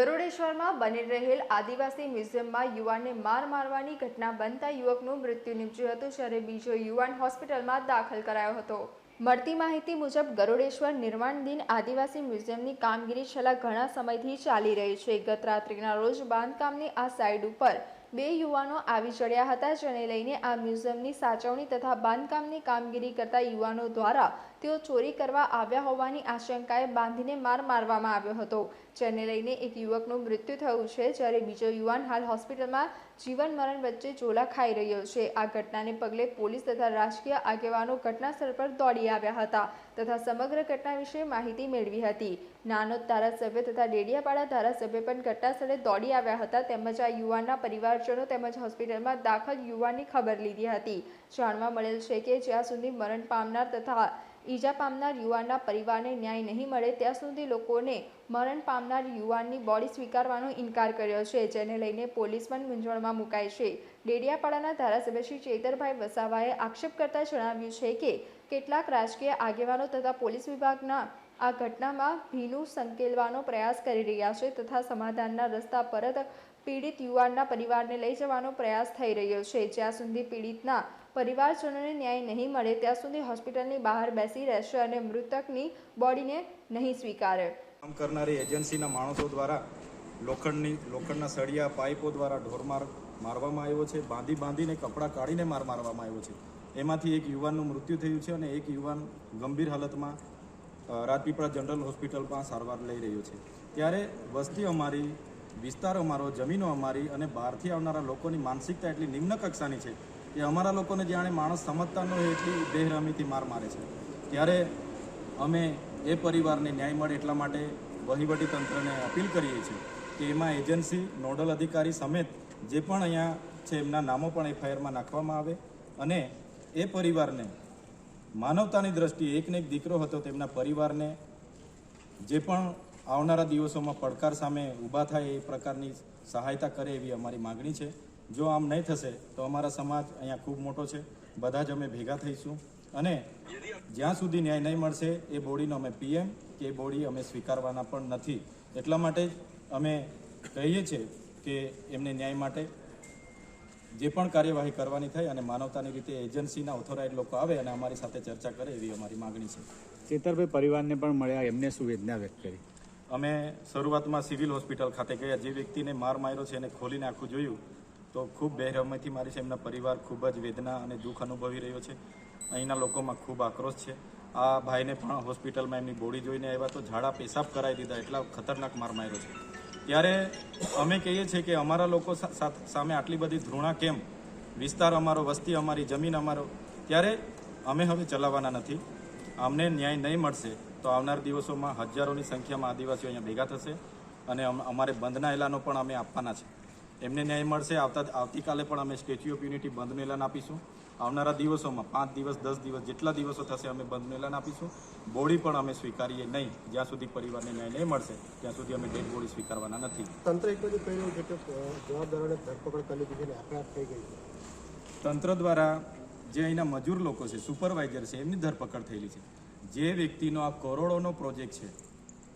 ગરુડેશ્વરમાં બની રહેલ આદિવાસી મ્યુઝિયમમાં યુવાનને માર મારવાની ઘટના બનતા યુવકનું મૃત્યુ નીપજ્યું હતું જ્યારે બીજો યુવાન હોસ્પિટલમાં દાખલ કરાયો હતો. મળતી માહિતી મુજબ ગરુડેશ્વર નિર્માણ દિન આદિવાસી મ્યુઝિયમની કામગીરી છેલ્લા ઘણા સમયથી ચાલી રહી છે. ગત રાત્રિના રોજ બાંધકામની આ સાઇડ ઉપર બે યુવાનો આવી ચડ્યા હતા જેને લઈને આ મ્યુઝિયમની સાચવણી તથા બાંધકામની કામગીરી કરતા યુવાનો દ્વારા તેઓ ચોરી કરવા આવ્યા હોવાની આશંકાએ બાંધીને માર મારવામાં આવ્યો હતો. જેને લઈને એક યુવકનું મૃત્યુ થયું છે, જ્યારે બીજો યુવાન હાલ હોસ્પિટલમાં જીવન મરણ વચ્ચે ઝોલા ખાઈ રહ્યો છે. આ ઘટનાને પગલે પોલીસ તથા રાજકીય આગેવાનો ઘટનાસ્થળ પર દોડી આવ્યા હતા તથા સમગ્ર ઘટના વિશે માહિતી મેળવી હતી. નાનોદ ધારાસભ્ય તથા ડેડિયાપાડા ધારાસભ્ય પણ ઘટનાસ્થળે દોડી આવ્યા હતા તેમજ આ યુવાનના પરિવારજનો તેમજ હોસ્પિટલમાં દાખલ યુવાનની ખબર લીધી હતી. જાણવા મળેલ છે કે જ્યાં સુધી મરણ પામનાર તથા ઈજા પામનાર યુવાનના પરિવારને ન્યાય નહીં મળે ત્યાં સુધી લોકોને મરણ પામનાર યુવાનની બોડી સ્વીકારવાનો ઇનકાર કર્યો છે, જેને લઈને પોલીસ પણ મૂંઝવણમાં મુકાય છે. ડેડિયાપાડાના ધારાસભ્ય શ્રી ચેતરભાઈ વસાવાએ આક્ષેપ કરતા જણાવ્યું છે કે, કેટલાક રાજકીય આગેવાનો તથા પોલીસ વિભાગના આ ઘટનામાં ભીનું સંકેલવાનો પ્રયાસ કરી રહ્યા છે તથા સમાધાનના રસ્તા પરત પીડિત યુવાનના પરિવારને લઈ જવાનો પ્રયાસ થઈ રહ્યો છે. જ્યાં સુધી પીડિતના પરિવારજનોને ન્યાય નહીં મળે, ત્યાં સુધી હોસ્પિટલની બહાર બેસી રહેશે અને મૃતકની બોડીને નહીં સ્વીકારે. કામ કરનારી એજન્સીના માણસો દ્વારા લોખંડની, લોખંડના સળિયા, પાઇપો દ્વારા ઢોરમાર મારવામાં આવ્યો છે, બાંધી બાંધીને કપડાં કાઢીને માર મારવામાં આવ્યો છે. એમાંથી એક યુવાનનું મૃત્યુ થયું છે અને એક યુવાન ગંભીર હાલતમાં રાજપીપળા જનરલ હોસ્પિટલમાં સારવાર લઈ રહ્યો છે. ત્યારે વસ્તી અમારી, વિસ્તાર અમારો, જમીનો અમારી અને બહારથી આવનારા લોકોની માનસિકતા એટલી નિમ્ન કક્ષાની છે કે અમારા લોકોને જાણે માણસ સમજતા ન હોય એટલી બેહરામીથી માર મારે છે. ત્યારે અમે એ પરિવારને ન્યાય મળે એટલા માટે વહીવટી તંત્રને અપીલ કરીએ છીએ કે એમાં એજન્સી, નોડલ અધિકારી સમેત જે પણ અહીંયા છે એમના નામો પણ એફઆઈઆરમાં નાખવામાં આવે અને એ પરિવારને માનવતાની દ્રષ્ટિએ એકને એક દીકરો હતો તેમના પરિવારને જે પણ આવનારા દિવસોમાં પડકાર સામે ઊભા થાય એ પ્રકારની સહાયતા કરે એવી અમારી માગણી છે. જો આમ નહીં થશે તો અમારા સમાજ અહીંયા ખૂબ મોટો છે. બધા જ અમે ભેગા થઈશું. અને જ્યાં સુધી ન્યાય નહીં મળશે એ બોડીનો અમે પીએમ કે એ બોડી અમે સ્વીકારવાના પણ નથી. એટલા માટે જ અમે કહીએ છીએ કે એમને ન્યાય માટે જે પણ કાર્યવાહી કરવાની થાય અને માનવતાની રીતે એજન્સીના ઓથોરાઇઝ લોકો આવે અને અમારી સાથે ચર્ચા કરે એવી અમારી માગણી છે. ચેતરભાઈ પરિવારને પણ મળ્યા એમને શું વેદના વ્યક્ત કરી. અમે શરૂઆતમાં સિવિલ હોસ્પિટલ ખાતે ગયા. જે વ્યક્તિને માર માર્યો છે એને ખોલીને આખું જોયું. તો ખૂબ બેરહમીથી મારી છે. એમના પરિવાર ખૂબ જ વેદના અને દુઃખ અનુભવી રહ્યો છે. અહીંના લોકોમાં ખૂબ આક્રોશ છે. આ ભાઈને પણ હોસ્પિટલમાં એમની બોડી જોઈને આવ્યા તો ઝાડા પેશાબ કરાવી દીધા એટલા ખતરનાક માર માર્યો છે. ત્યારે અમે કહીએ છીએ કે અમારા લોકો સામે આટલી બધી ધૃણા કેમ? વિસ્તાર અમારો, વસ્તી અમારી, જમીન અમારો. ત્યારે અમે હવે ચલાવવાના નથી. અમને ન્યાય નહીં મળશે તો આવનાર દિવસોમાં હજારોની સંખ્યામાં આદિવાસીઓ અહીંયા ભેગા થશે અને અમ- અમારે બંધના એલાનો પણ અમે આપવાના છે. એમને ન્યાય મળશે. આવતા આવતીકાલે પણ અમે સ્ટેચ્યુ ઓફ યુનિટી બંધનું એલાન આપીશું. આવનારા દિવસોમાં પાંચ દિવસ દસ દિવસ જેટલા દિવસો થશે અમે બંધનું એલાન આપીશું. બોડી પણ અમે સ્વીકારીએ નહીં. જ્યાં સુધી પરિવારને ન્યાય નહીં મળશે ત્યાં સુધી અમે ડેડ બોડી સ્વીકારવાના નથી. તંત્ર એક બધું કહી રહ્યું છે કે જવાબદારોને ધરપકડ કરી દીધી આપઘાત થઈ ગઈ તંત્ર દ્વારા જે અહીંના મજૂર લોકો છે સુપરવાઇઝર છે એમની ધરપકડ થયેલી છે. જે વ્યક્તિનો આ કરોડોનો પ્રોજેક્ટ છે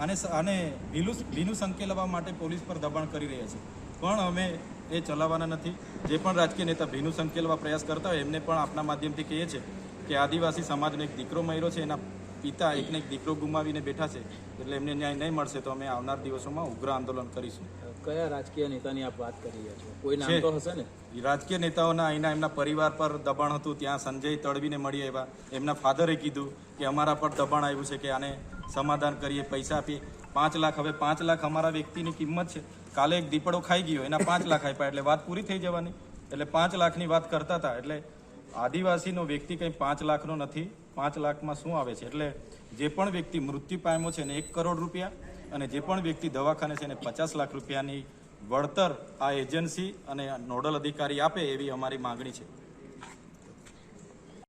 અને આને ભીલું ભીનું સંકેલવા માટે પોલીસ પર દબાણ કરી રહ્યા છે. પણ અમે એ ચલાવવાના નથી. જે પણ રાજકીય નેતા ભીનું સંકેલવા પ્રયાસ કરતા હોય, એમને પણ આપના માધ્યમથી કહીએ છીએ કે આદિવાસી સમાજનો એક દીકરો મર્યો છે, એના પિતા એકને એક દીકરો ગુમાવીને બેઠા છે એટલે એમને ન્યાય નહીં મળશે તો અમે આવનાર દિવસોમાં ઉગ્ર આંદોલન કરીશું. કયા રાજકીય નેતાની આપ વાત કરી રહ્યા છો? કોઈ નામ તો હશે ને? રાજકીય નેતાઓના અહીંના એમના પરિવાર પર દબાણ હતું ત્યાં સંજય તડવીને મળી આવ્યા. એમના ફાધરે કીધું કે અમારા પર દબાણ આવ્યું છે કે આને સમાધાન કરીએ પૈસા આપીએ. પાંચ લાખ હવે પાંચ લાખ અમારા વ્યક્તિની કિંમત છે. કાલે એક દીપડો ખાઈ ગયો એના પાંચ લાખ આપ્યા એટલે વાત પૂરી થઈ જવાની. એટલે પાંચ લાખની વાત કરતા હતા એટલે આદિવાસીનો વ્યક્તિ કંઈ પાંચ લાખનો નથી. પાંચ લાખમાં શું આવે છે? એટલે જે પણ વ્યક્તિ મૃત્યુ પામ્યો છે એને એક કરોડ રૂપિયા અને જે પણ વ્યક્તિ દવાખાને છે એને પચાસ લાખ રૂપિયાની વળતર આ એજન્સી અને નોડલ અધિકારી આપે એવી અમારી માગણી છે.